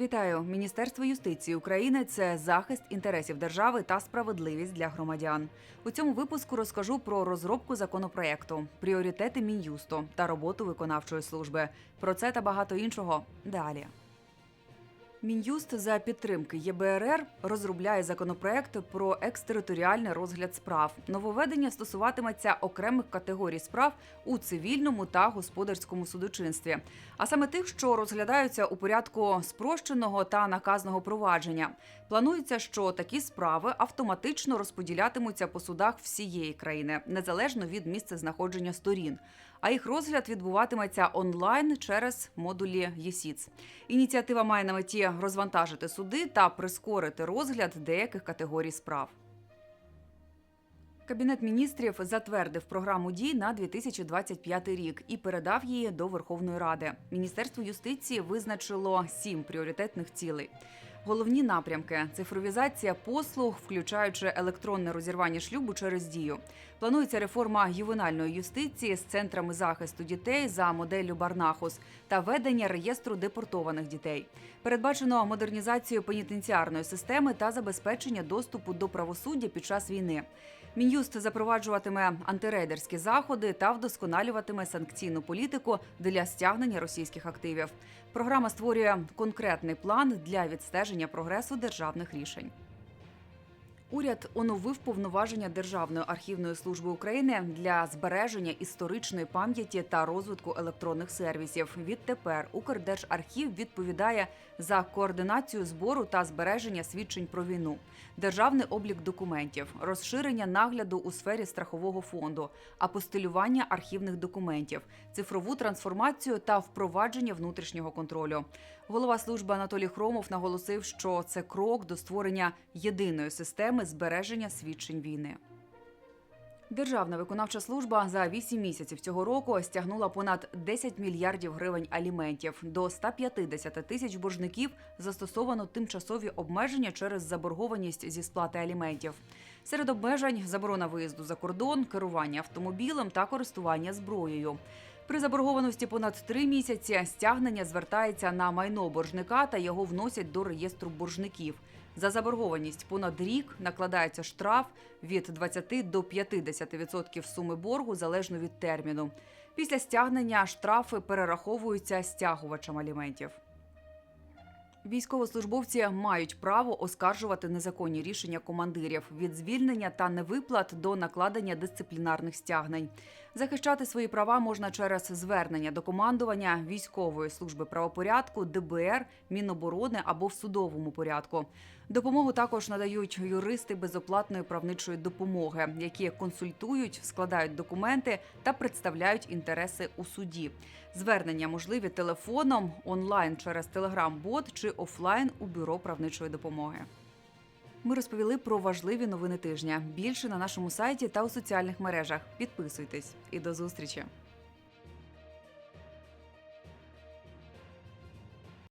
Вітаю! Міністерство юстиції України це захист інтересів держави та справедливість для громадян. У цьому випуску розкажу про розробку законопроекту, пріоритети мін'юсту та роботу виконавчої служби. Про це та багато іншого далі. Мін'юст за підтримки ЄБРР розробляє законопроект про екстериторіальний розгляд справ. Нововведення стосуватиметься окремих категорій справ у цивільному та господарському судочинстві, а саме тих, що розглядаються у порядку спрощеного та наказного провадження. Планується, що такі справи автоматично розподілятимуться по судах всієї країни, незалежно від місця знаходження сторін. А їх розгляд відбуватиметься онлайн через модулі ЄСІЦ. Ініціатива має на меті розвантажити суди та прискорити розгляд деяких категорій справ. Кабінет міністрів затвердив програму дій на 2025 рік і передав її до Верховної Ради. Міністерство юстиції визначило сім пріоритетних цілей. Головні напрямки цифровізація послуг, включаючи електронне розірвання шлюбу через дію. Планується реформа ювенальної юстиції з центрами захисту дітей за моделлю Барнахус та ведення реєстру депортованих дітей. Передбачено модернізацію пенітенціарної системи та забезпечення доступу до правосуддя під час війни. Мін'юст запроваджуватиме антирейдерські заходи та вдосконалюватиме санкційну політику для стягнення російських активів. Програма створює конкретний план для відстеження прогресу державних рішень. Уряд оновив повноваження Державної архівної служби України для збереження історичної пам'яті та розвитку електронних сервісів. Відтепер Укрдержархів відповідає за координацію збору та збереження свідчень про війну, державний облік документів, розширення нагляду у сфері страхового фонду, апостилювання архівних документів, цифрову трансформацію та впровадження внутрішнього контролю. Голова служби Анатолій Хромов наголосив, що це крок до створення єдиної системи збереження свідчень війни. Державна виконавча служба за 8 місяців цього року стягнула понад 10 мільярдів гривень аліментів. До 150 тисяч боржників застосовано тимчасові обмеження через заборгованість зі сплати аліментів. Серед обмежень заборона виїзду за кордон, керування автомобілем та користування зброєю. При заборгованості понад три місяці стягнення звертається на майно боржника та його вносять до реєстру боржників. За заборгованість понад рік накладається штраф від 20 до 50% суми боргу залежно від терміну. Після стягнення штрафи перераховуються стягувачам аліментів. Військовослужбовці мають право оскаржувати незаконні рішення командирів від звільнення та невиплат до накладення дисциплінарних стягнень. Захищати свої права можна через звернення до командування військової служби правопорядку, ДБР, Міноборони або в судовому порядку. Допомогу також надають юристи безоплатної правничої допомоги, які консультують, складають документи та представляють інтереси у суді. Звернення можливі телефоном, онлайн через телеграм-бот чи офлайн у бюро правничої допомоги. Ми розповіли про важливі новини тижня. Більше на нашому сайті та у соціальних мережах. Підписуйтесь і до зустрічі.